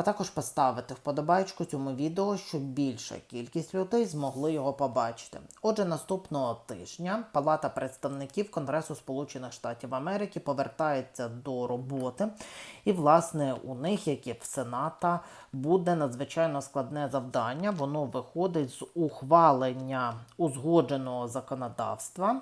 а також поставити вподобайку цьому відео, щоб більша кількість людей змогли його побачити. Отже, наступного тижня Палата представників Конгресу Сполучених Штатів Америки повертається до роботи, і, власне, у них, як і в Сената, буде надзвичайно складне завдання. Воно виходить з ухвалення узгодженого законодавства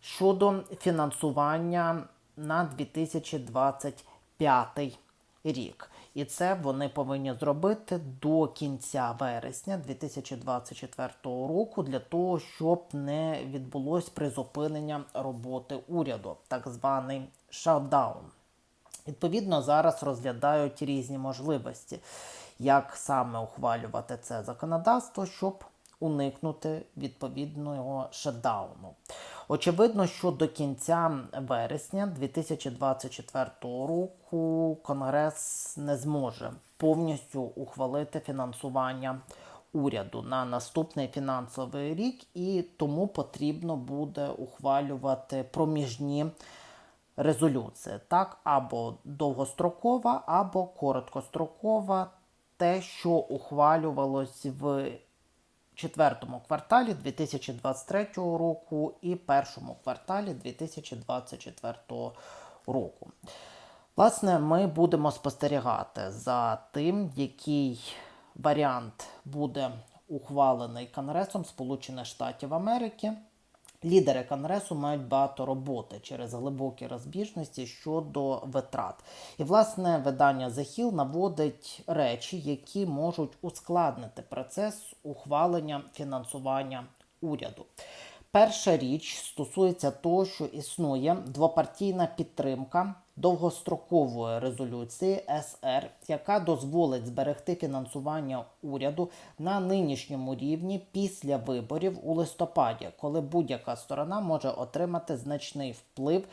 щодо фінансування на 2025 рік. І це вони повинні зробити до кінця вересня 2024 року для того, щоб не відбулось призупинення роботи уряду, так званий шатдаун. Відповідно, зараз розглядають різні можливості, як саме ухвалювати це законодавство, щоб уникнути відповідного шатдауну. Очевидно, що до кінця вересня 2024 року Конгрес не зможе повністю ухвалити фінансування уряду на наступний фінансовий рік, і тому потрібно буде ухвалювати проміжні резолюції, так, або довгострокова, або короткострокова, те, що ухвалювалось в четвертому кварталі 2023 року і першому кварталі 2024 року. Власне, ми будемо спостерігати за тим, який варіант буде ухвалений Конгресом Сполучених Штатів Америки. Лідери Конгресу мають багато роботи через глибокі розбіжності щодо витрат. І, власне, видання Hill наводить речі, які можуть ускладнити процес ухвалення фінансування уряду. Перша річ стосується того, що існує двопартійна підтримка довгострокової резолюції СР, яка дозволить зберегти фінансування уряду на нинішньому рівні після виборів у листопаді, коли будь-яка сторона може отримати значний вплив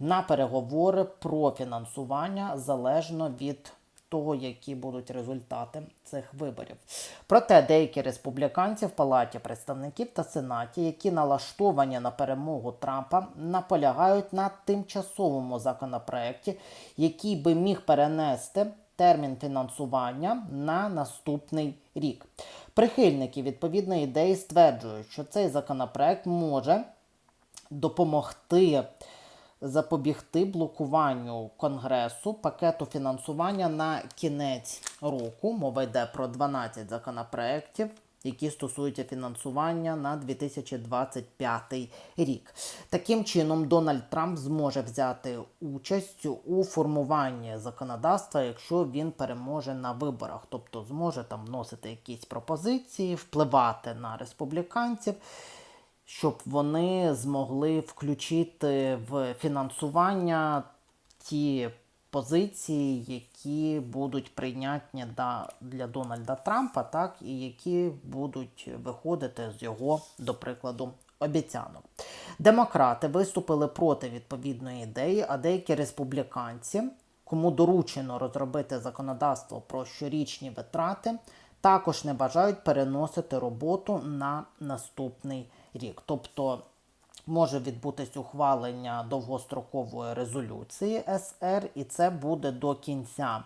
на переговори про фінансування залежно від того, які будуть результати цих виборів. Проте деякі республіканці в Палаті представників та Сенаті, які налаштовані на перемогу Трампа, наполягають на тимчасовому законопроекті, який би міг перенести термін фінансування на наступний рік. Прихильники відповідної ідеї стверджують, що цей законопроект може допомогти запобігти блокуванню Конгресу пакету фінансування на кінець року. Мова йде про 12 законопроєктів, які стосуються фінансування на 2025 рік. Таким чином, Дональд Трамп зможе взяти участь у формуванні законодавства, якщо він переможе на виборах, тобто зможе там вносити якісь пропозиції, впливати на республіканців щоб вони змогли включити в фінансування ті позиції, які будуть прийнятні для Дональда Трампа, так і які будуть виходити з його, до прикладу, обіцянок. Демократи виступили проти відповідної ідеї, а деякі республіканці, кому доручено розробити законодавство про щорічні витрати, також не бажають переносити роботу на наступний рік. Тобто може відбутись ухвалення довгострокової резолюції СР, і це буде до кінця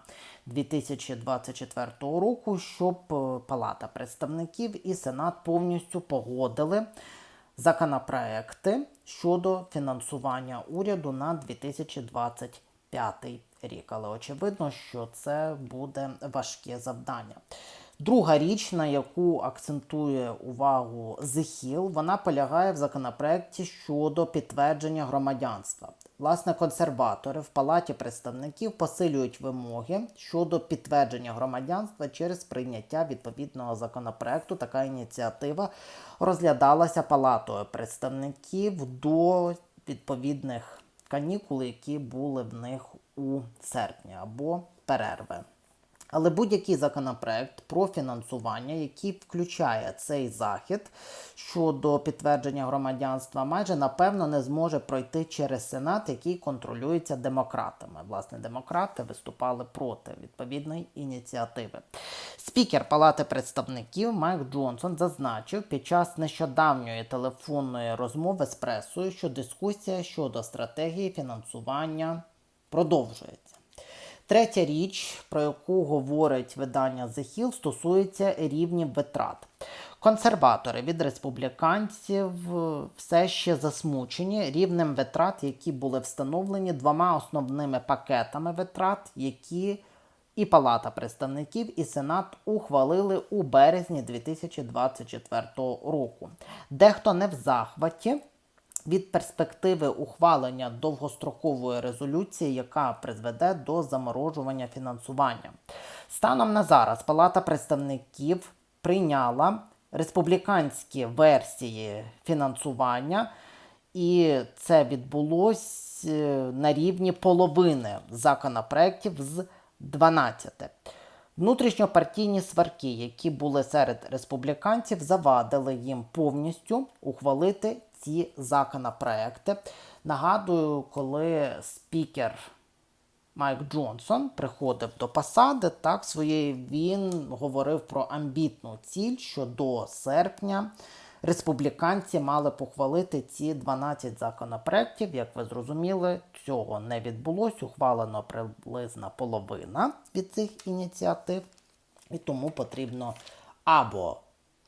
2024 року, щоб е, Палата представників і Сенат повністю погодили законопроекти щодо фінансування уряду на 2025 рік. Але очевидно, що це буде важке завдання. Друга річ, на яку акцентує увагу Зехіл, вона полягає в законопроекті щодо підтвердження громадянства. Власне, консерватори в Палаті представників посилюють вимоги щодо підтвердження громадянства через прийняття відповідного законопроекту. Така ініціатива розглядалася Палатою представників до відповідних канікул, які були в них у серпні або перерви. Але будь-який законопроект про фінансування, який включає цей захід щодо підтвердження громадянства, майже напевно не зможе пройти через Сенат, який контролюється демократами. Власне, демократи виступали проти відповідної ініціативи. Спікер Палати представників Майк Джонсон зазначив під час нещодавньої телефонної розмови з пресою, що дискусія щодо стратегії фінансування продовжується. Третя річ, про яку говорить видання The Hill, стосується рівнів витрат. Консерватори від республіканців все ще засмучені рівнем витрат, які були встановлені двома основними пакетами витрат, які і Палата представників, і Сенат ухвалили у березні 2024 року. Дехто не в захваті від перспективи ухвалення довгострокової резолюції, яка призведе до заморожування фінансування. Станом на зараз Палата представників прийняла республіканські версії фінансування, і це відбулось е, на рівні половини законопроєктів з 12. Внутрішньопартійні сварки, які були серед республіканців, завадили їм повністю ухвалити ці законопроекти. Нагадую, коли спікер Майк Джонсон приходив до посади, так своєї він говорив про амбітну ціль, що до серпня республіканці мали похвалити ці 12 законопроєктів. Як ви зрозуміли, цього не відбулось. Ухвалено приблизна половина від цих ініціатив, і тому потрібно або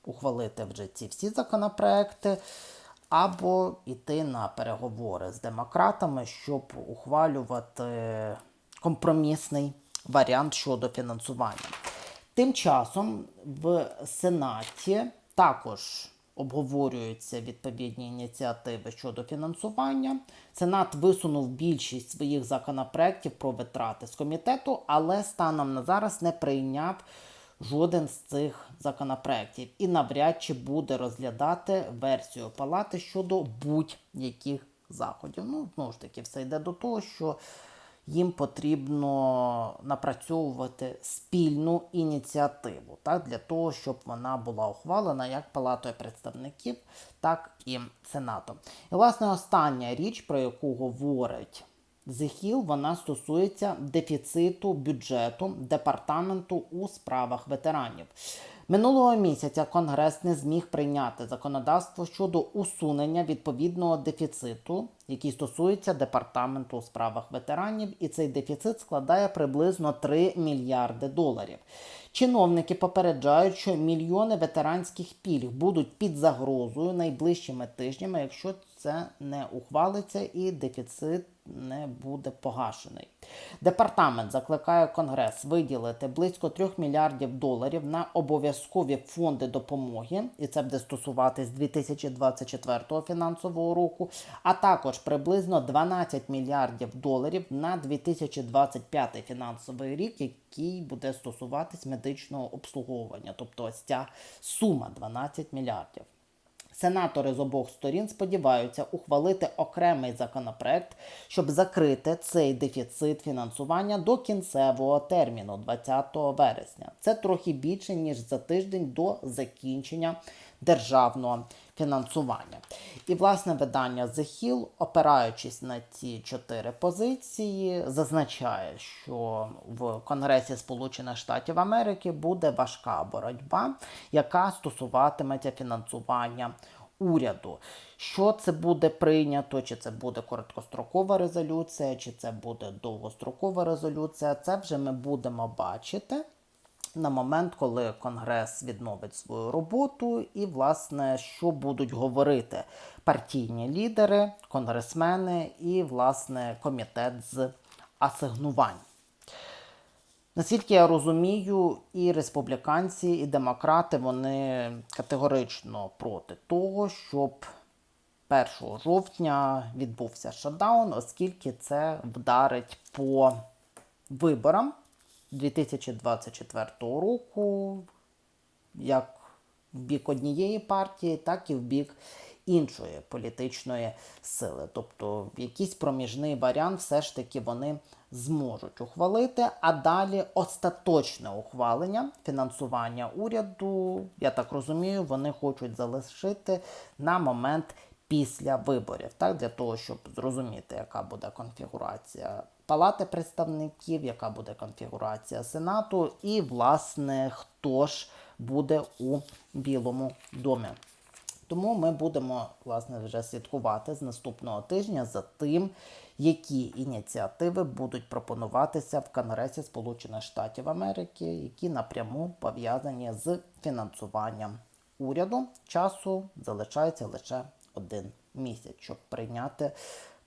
ухвалити вже ці всі законопроекти, або йти на переговори з демократами, щоб ухвалювати компромісний варіант щодо фінансування. Тим часом в Сенаті також обговорюються відповідні ініціативи щодо фінансування. Сенат висунув більшість своїх законопроєктів про витрати з комітету, але станом на зараз не прийняв жоден з цих законопроєктів і навряд чи буде розглядати версію палати щодо будь-яких заходів. Ну, знову ж таки, все йде до того, що їм потрібно напрацьовувати спільну ініціативу так, для того, щоб вона була ухвалена як Палатою представників, так і Сенатом. І, власне, остання річ, про яку говорить The вона стосується дефіциту бюджету департаменту у справах ветеранів. Минулого місяця Конгрес не зміг прийняти законодавство щодо усунення відповідного дефіциту, який стосується департаменту у справах ветеранів, і цей дефіцит складає приблизно 3 мільярди доларів. Чиновники попереджають, що мільйони ветеранських пільг будуть під загрозою найближчими тижнями, якщо це не ухвалиться і дефіцит не буде погашений. Департамент закликає Конгрес виділити близько 3 мільярдів доларів на обов'язкові фонди допомоги, і це буде стосуватись 2024 фінансового року, а також приблизно 12 мільярдів доларів на 2025 фінансовий рік, який буде стосуватись медичного обслуговування, тобто ось ця сума 12 мільярдів. Сенатори з обох сторін сподіваються ухвалити окремий законопроект, щоб закрити цей дефіцит фінансування до кінцевого терміну 20 вересня. Це трохи більше ніж за тиждень до закінчення державного фінансування. І власне видання The Hill, опираючись на ці чотири позиції, зазначає, що в Конгресі Сполучених Штатів Америки буде важка боротьба, яка стосуватиметься фінансування. Уряду, що це буде прийнято, чи це буде короткострокова резолюція, чи це буде довгострокова резолюція, це вже ми будемо бачити на момент, коли Конгрес відновить свою роботу, і, власне, що будуть говорити партійні лідери, конгресмени і, власне, комітет з асигнувань. Наскільки я розумію, і республіканці, і демократи вони категорично проти того, щоб 1 жовтня відбувся шатдаун, оскільки це вдарить по виборам 2024 року, як в бік однієї партії, так і в бік іншої політичної сили. Тобто, якийсь проміжний варіант все ж таки вони зможуть ухвалити, а далі остаточне ухвалення фінансування уряду, я так розумію, вони хочуть залишити на момент після виборів, так для того, щоб зрозуміти, яка буде конфігурація Палати представників, яка буде конфігурація Сенату, і власне хто ж буде у Білому домі. Тому ми будемо власне вже слідкувати з наступного тижня за тим, які ініціативи будуть пропонуватися в Конгресі Сполучених Штатів Америки, які напряму пов'язані з фінансуванням уряду. Часу залишається лише один місяць, щоб прийняти